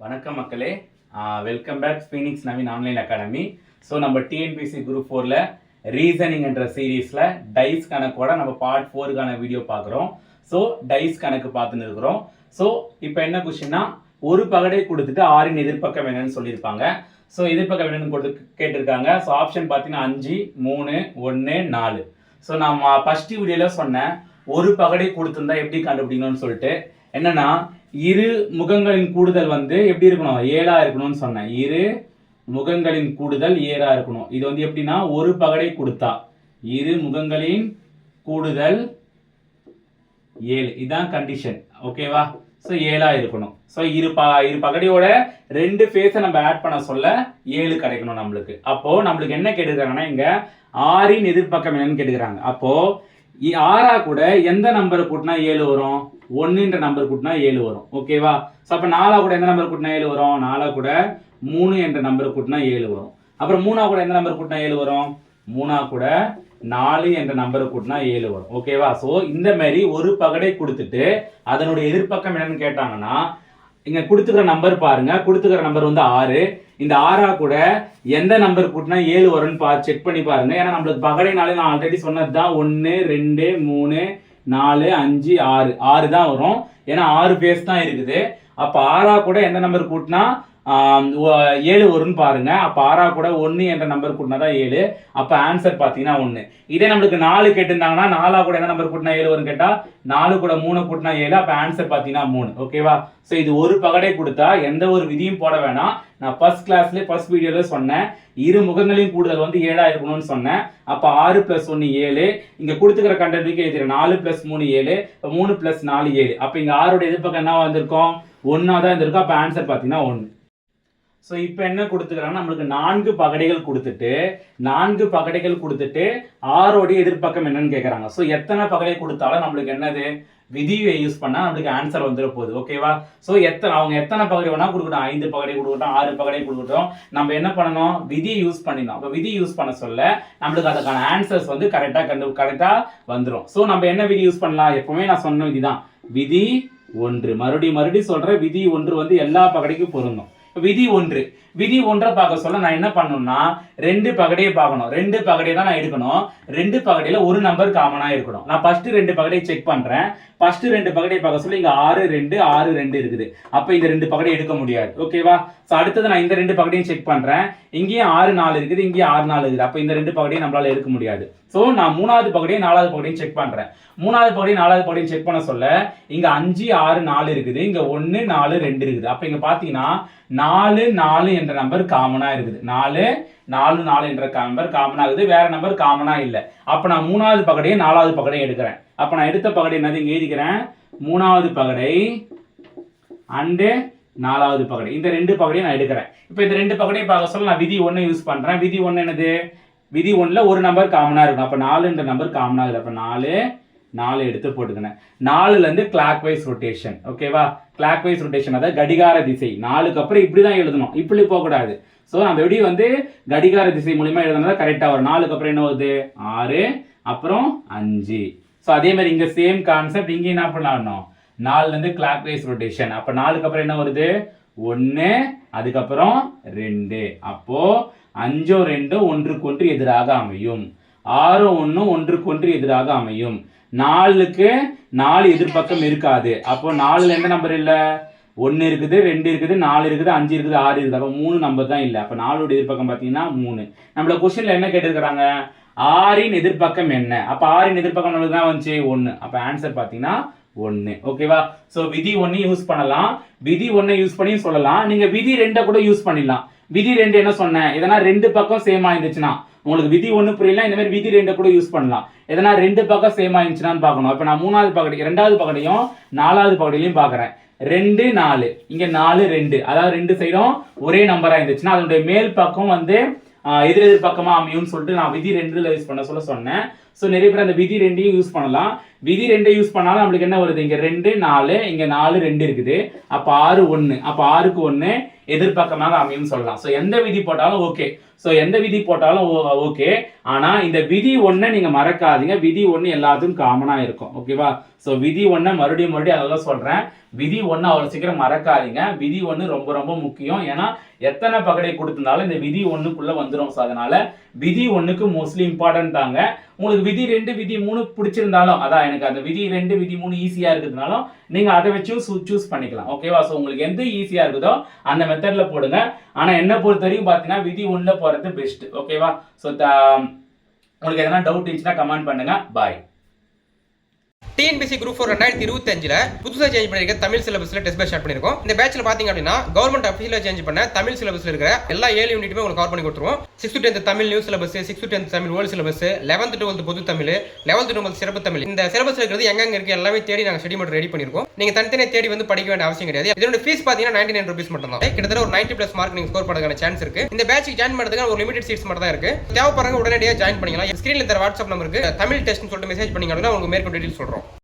வணக்கம் மக்களே. Welcome back Phoenix Naveen online academy so நம்ம டிஎன்பிசி குரூப் ஃபோரில் ரீசனிங் என்ற சீரீஸில் டைஸ் கணக்கோட நம்ம பார்ட் ஃபோருக்கான வீடியோ பார்க்குறோம். ஸோ டைஸ் கணக்கு பார்த்துன்னு இருக்கிறோம். ஸோ இப்போ என்ன கொஷின்னா ஒரு பகடை கொடுத்துட்டு ஆறின் எதிர்ப்பக்கம் என்னன்னு சொல்லியிருப்பாங்க. ஸோ எதிர்ப்பக்கம் என்னன்னு கொடுத்து கேட்டிருக்காங்க. ஸோ ஆப்ஷன் பார்த்தீங்கன்னா அஞ்சு மூணு ஒன்று நாலு. ஸோ நான் ஃபர்ஸ்ட் வீடியோவில் சொன்னேன் ஒரு பகடை கொடுத்துருந்தா எப்படி கண்டுபிடிக்கணும்னு சொல்லிட்டு. என்னன்னா இரு முகங்களின் கூடுதல் வந்து எப்படி இருக்கணும்? ஏழா இருக்கணும்னு சொன்னேன். இரு முகங்களின் கூடுதல் ஏழா இருக்கணும். இது வந்து எப்படின்னா ஒரு பகடை கொடுத்தா. இரு முகங்களின் கூடுதல் ஏழு. இதுதான் கண்டிஷன் ஓகேவா ஸோ ஏழா இருக்கணும். ஸோ இரு ப இரு பகடையோட ரெண்டு ஃபேஸை நம்ம ஆட் பண்ண சொல்ல ஏழு கிடைக்கணும் நம்மளுக்கு. அப்போ நம்மளுக்கு என்ன கேட்டுக்கிறாங்கன்னா இங்க ஆறின் எதிர்ப்பக்கம் என்னன்னு கேட்டுக்கிறாங்க அப்போ ஆறா கூட எந்த நம்பர் கூட்டினா ஏழு வரும்? ஒன்றுன்ற நம்பர் கூட்டினா ஏழு வரும். ஓகேவா ஸோ அப்போ நாலா கூட எந்த நம்பர் கூட்டினா ஏழு வரும்? நாலா கூட மூணு என்ற நம்பர் கூட்டினா ஏழு வரும். அப்புறம் மூணா கூட எந்த நம்பர் கூட்டினா ஏழு வரும்? மூணா கூட நாலு என்ற நம்பரை கூட்டினா ஏழு வரும். ஓகேவா ஸோ இந்த மாதிரி ஒரு பகடை கொடுத்துட்டு அதனுடைய எதிர்ப்பக்கம் என்னன்னு கேட்டாங்கன்னா இங்க கொடுத்துக்கிற நம்பர் பாருங்க. கொடுத்துக்கிற நம்பர் வந்து ஆறு. இந்த ஆறா கூட எந்த நம்பர் கூட்டினா ஏழு வரும்னு பா செக் பண்ணி பாருங்க. ஏன்னா நம்மளுக்கு பகடைனாலே நான் ஆல்ரெடி சொன்னது தான் ஒன்று ரெண்டு மூணு நாலு அஞ்சு ஆறு. ஆறு தான் வரும். ஏன்னா ஆறு பேஸ் தான் இருக்குது. அப்போ ஆறா கூட எந்த நம்பர் கூட்டினா ஏழு வரும்னு பாருங்க. அப்போ ஆறா கூட ஒன்று என்ற நம்பர் கூட்டினா தான் ஏழு. அப்போ ஆன்சர் பார்த்தீங்கன்னா ஒன்று இதே நம்மளுக்கு நாலு கேட்டிருந்தாங்கன்னா நாலா கூட என்ன நம்பர் கூட்டினா ஏழு வரும்னு கேட்டால் நாலு கூட மூணு கூட்டினா ஏழு. அப்போ ஆன்சர் பார்த்தீங்கன்னா மூணு. ஓகேவா ஸோ இது ஒரு பகடை கொடுத்தா எந்த ஒரு விதியும் போட வேணாம். நான் ஃபர்ஸ்ட் கிளாஸ்லேயே ஃபர்ஸ்ட் வீடியோவில் சொன்னேன். இரு முகங்களின் கூடுதல் வந்து ஏழாக இருக்கணும்னு சொன்னேன். அப்போ ஆறு ப்ளஸ் ஒன்று ஏழு. இங்கே கொடுத்துக்கிற கண்டென்ட்டுக்கு எழுதிக்கிறேன் நாலு ப்ளஸ் மூணு ஏழு. இப்போ மூணு ப்ளஸ் நாலு ஏழு. அப்போ இங்கே ஆறோட எதிர்ப்பக்கம் என்ன வந்திருக்கோம்? ஒன்றா தான் இருந்திருக்கும். அப்போ ஆன்சர் பார்த்தீங்கன்னா ஒன்று ஸோ இப்போ என்ன கொடுத்துக்கிறாங்கன்னா நம்மளுக்கு நான்கு பகடைகள் கொடுத்துட்டு நான்கு பகடைகள் கொடுத்துட்டு ஆறோடைய எதிர்ப்பக்கம் என்னன்னு கேட்குறாங்க ஸோ எத்தனை பகடை கொடுத்தாலும் நம்மளுக்கு என்னது? விதியை யூஸ் பண்ணால் நம்மளுக்கு ஆன்சர் வந்துட போகுது. ஓகேவா ஸோ எத்தனை அவங்க எத்தனை பகடை வேணால் கொடுக்கட்டும். ஐந்து பகடை கொடுக்கட்டும் ஆறு பகடை கொடுக்கட்டும். நம்ம என்ன பண்ணணும்? விதியை யூஸ் பண்ணிடணும். அப்போ விதி யூஸ் பண்ண சொல்ல நம்மளுக்கு அதுக்கான ஆன்சர்ஸ் வந்து கரெக்டாக கண்டு கரெக்டாக வந்துடும் ஸோ நம்ம என்ன விதி யூஸ் பண்ணலாம்? எப்பவுமே நான் சொன்ன விதி தான் விதி ஒன்று. மறுபடியும் மறுபடியும் சொல்கிறேன் விதி ஒன்று வந்து எல்லா பகடைக்கும் பொருந்தும். விதி ஒன்று. விதி ஒன்றை பார்க்க சொல்ல நான் என்ன பண்ணணும்னா ரெண்டு பகடையை பார்க்கணும். ரெண்டு பகடையை தான் நான் எடுக்கணும். ரெண்டு பகடையில் ஒரு நம்பர் காமனாக இருக்கணும். நான் ஃபஸ்ட்டு ரெண்டு பகடையை செக் பண்ணுறேன் ஃபஸ்ட்டு ரெண்டு பகடையை பார்க்க சொல்ல இங்கே ஆறு ரெண்டு ஆறு ரெண்டு இருக்குது. அப்போ இந்த ரெண்டு பகடை எடுக்க முடியாது. ஓகேவா ஸோ அடுத்தது நான் இந்த ரெண்டு பகடையும் செக் பண்ணுறேன் இங்கேயும் ஆறு நாலு இருக்குது இங்கேயும் ஆறு நாலு இருக்குது. அப்போ இந்த ரெண்டு பகடையும் நம்மளால் எடுக்க முடியாது. ஸோ நான் மூணாவது பகடையும் நாலாவது பகுதியும் செக் பண்ணுறேன் மூணாவது பகுதியும் நாலாவது பகுதியும் செக் பண்ண சொல்ல இங்கே அஞ்சு ஆறு நாலு இருக்குது. இங்கே ஒன்று நாலு ரெண்டு இருக்குது. அப்போ இங்கே பார்த்தீங்கன்னா நாலு நாலு என்ற நம்பர் காமனாக இருக்குது. நாலு நாலு நாலு என்ற நம்பர் காமனாக இருக்குது. வேறு நம்பர் காமனாக இல்லை. அப்போ நான் மூணாவது பகடையும் நாலாவது பகடையும் எடுக்கிறேன். அப்போ நான் எடுத்த பகடை என்னது? இங்கே எழுதிக்கிறேன். மூணாவது பகடை அண்டு நாலாவது பகடை இந்த ரெண்டு பகடையும் நான் எடுக்கிறேன். இப்போ இந்த ரெண்டு பகடையும் பார்க்க சொல்ல நான் விதி ஒன்று யூஸ் பண்ணுறேன் விதி ஒன்று என்னது? விதி ஒன்றில் ஒரு நம்பர் காமனாக இருக்கும் அப்போ நாலுன்ற நம்பர் காமனாக இருக்குது அப்போ நாலு நாலு எடுத்து போட்டுக்கினேன் நாலுலேருந்து கிளாக் வைஸ் ரொட்டேஷன் ஓகேவா கிளாக் வைஸ் ரொட்டேஷன் அதாவது கடிகார திசை. நாலுக்கு அப்புறம் இப்படி தான் எழுதணும். இப்படி போகக்கூடாது. ஸோ நம்ம எப்படி வந்து கடிகார திசை மூலிமா எழுதுனா கரெக்டாக வரும். நாலுக்கு அப்புறம் என்ன வருது? ஆறு அப்புறம் அஞ்சு. ஸோ அதே மாதிரி இங்கே சேம் கான்செப்ட் இங்கே என்ன பண்ணணும்? நாலுலேருந்து கிளாக் வைஸ் ரொட்டேஷன் அப்போ நாலுக்கு அப்புறம் என்ன வருது? ஒன்று அதுக்கப்புறம் ரெண்டு. அப்போது அஞ்சோ ரெண்டும் ஒன்றுக்கு ஒன்று எதிராக அமையும். ஆறும் ஒன்றும் ஒன்றுக்கு ஒன்று எதிராக அமையும். நாலுக்கு நாலு எதிர்பக்கம் இருக்காது. அப்போ நாலுல எந்த நம்பர் இல்லை? ஒன்று இருக்குது ரெண்டு இருக்குது நாலு இருக்குது அஞ்சு இருக்குது ஆறு இருக்குது. அப்போ மூணு நம்பர் தான் இல்லை. அப்போ நாலோட எதிர்பக்கம் பார்த்தீங்கன்னா மூணு. நம்மள கொஸ்டினில் என்ன கேட்டிருக்கிறாங்க? ஆறின் எதிர்பக்கம் என்ன? அப்போ ஆறின் எதிர்பக்கம் நம்மளுக்கு தான் வந்துச்சு? ஒன்று அப்போ ஆன்சர் பார்த்தீங்கன்னா ஒன்று ஓகேவா ஸோ விதி ஒன்று யூஸ் பண்ணலாம். விதி ஒன்று யூஸ் பண்ணியும் சொல்லலாம். நீங்கள் விதி ரெண்டை கூட யூஸ் பண்ணிடலாம். விதி ரெண்டு என்ன சொன்னேன் எதனா ரெண்டு பக்கம் சேம் இருந்துச்சுன்னா உங்களுக்கு விதி ஒன்று புரியல இந்த மாதிரி விதி ரெண்டை கூட யூஸ் பண்ணலாம். எதனா ரெண்டு பக்கம் சேம் இருந்துச்சுன்னான்னு பார்க்கணும். இப்போ நான் மூணாவது பக்கடி ரெண்டாவது பக்கடையும் நாலாவது பக்கடையிலையும் பார்க்குறேன். ரெண்டு நாலு. இங்க நாலு ரெண்டு. அதாவது ரெண்டு சைடும் ஒரே நம்பரா இருந்துச்சுன்னா அதனுடைய மேல் பக்கம் வந்து எதிரெதிர் எதிர் எதிர் பக்கமா அமையும்னு சொல்லிட்டு நான் விதி ரெண்டுல யூஸ் பண்ண சொல்ல சொன்னேன். ஸோ நிறைய பேர் அந்த விதி ரெண்டையும் யூஸ் பண்ணலாம். விதி ரெண்டை யூஸ் பண்ணாலும் நம்மளுக்கு என்ன வருது? இங்கே ரெண்டு நாலு இங்கே நாலு ரெண்டு இருக்குது. அப்போ ஆறு ஒன்று அப்போ ஆறுக்கு ஒன்று எதிர்பக்கமாக அமையும்னு சொல்லலாம். ஸோ எந்த விதி போட்டாலும் ஓகே ஸோ எந்த விதி போட்டாலும் ஓகே ஆனால் இந்த விதி ஒன்றை நீங்கள் மறக்காதீங்க. விதி ஒன்று எல்லாத்துக்கும் காமனாக இருக்கும். ஓகேவா ஸோ விதி ஒன்றை மறுபடியும் மறுபடியும் அதெல்லாம் சொல்கிறேன் விதி ஒன்று அவ்வளோ சீக்கிரம் மறக்காதீங்க. விதி ஒன்று ரொம்ப ரொம்ப முக்கியம். ஏன்னா எத்தனை பகடை கொடுத்திருந்தாலும் இந்த விதி ஒன்றுக்குள்ளே வந்துடும் ஸோ அதனால் விதி ஒன்றுக்கு மோஸ்ட்லி இம்பார்ட்டன்ட் தாங்க. உங்களுக்கு விதி ரெண்டு விதி மூணு பிடிச்சிருந்தாலும் அதான் எனக்கு அந்த விதி ரெண்டு விதி மூணு ஈஸியாக இருக்கிறதுனாலும் நீங்கள் அதை வச்சும் சூஸ் பண்ணிக்கலாம். ஓகேவா ஸோ உங்களுக்கு எந்த ஈஸியாக இருக்குதோ அந்த மெத்தடில் போடுங்க. ஆனால் என்ன பொறுத்த வரைக்கும் பார்த்தீங்கன்னா விதி உள்ள போகிறது பெஸ்ட் ஓகேவா ஸோ உங்களுக்கு எதனா டவுட் இருந்துச்சுன்னா கமெண்ட் பண்ணுங்க. பாய் டிஎன்பிசி குரூப் ஃபோர் ரெண்டாயிரத்தி இருபத்தஞ்சில் புதுசாக சேஞ்ச் பண்ணிருக்க தமிழ் சிலபஸில் டெஸ்ட் பேட்ச் ஸ்டார்ட் பண்ணிருக்கோம். இந்த பேட்ச்ல பார்த்தீங்க அப்படின்னா கவர்மெண்ட் அஃபீஷியலாக சேஞ்ச் பண்ண தமிழ் சிலபஸில் இருக்கிற எல்லா ஏழு யூனிட்டுமே உங்களுக்கு கவர் பண்ணி கொடுத்துருவோம். Sixth tenth Tamil new syllabus sixth tenth Tamil old syllabus eleventh twelfth பொது தமிழ் லெவன்த் டுவெல்த் சிறப்பு தமிழ். இந்த சிலபஸ் இருக்கிறது எங்கெங்க இருக்கு எல்லாமே தேடி நாங்கள் மட்டும் ரெடி பண்ணிருக்கோம். நீங்க தனித்தனியாக தேடி வந்து படிக்க வேண்டிய அவசியம் கிடையாது. இதோட ஃபீஸ் பார்த்தீங்கன்னா நைன்டி நைன் ருபீஸ் மட்டும் தான் கிட்டத்தட்ட ஒரு நைன்டி பிளஸ் மார்க் நீங்க ஸ்கோர் பண்ணுறதுக்கான சான்ஸ் இருக்கு. இந்த பேட்சுக்கு ஜாயின் பண்ணுறதுக்கு ஒரு லிமிடெட் சீட்ஸ் மட்டும் தான் இருக்கு. தேவைப்படுறவங்க உடனடியாக ஜாயின் பண்ணிக்கலாம். ஸ்க்ரீனில் இந்த வாட்ஸ்அப் நம்பருக்கு தமிழ் டெஸ்ட்னு சொல்லிட்டு மெசேஜ் பண்ணிங்க அப்படின்னா உங்களுக்கு மேற்கொண்டு டீட்டெயில் року.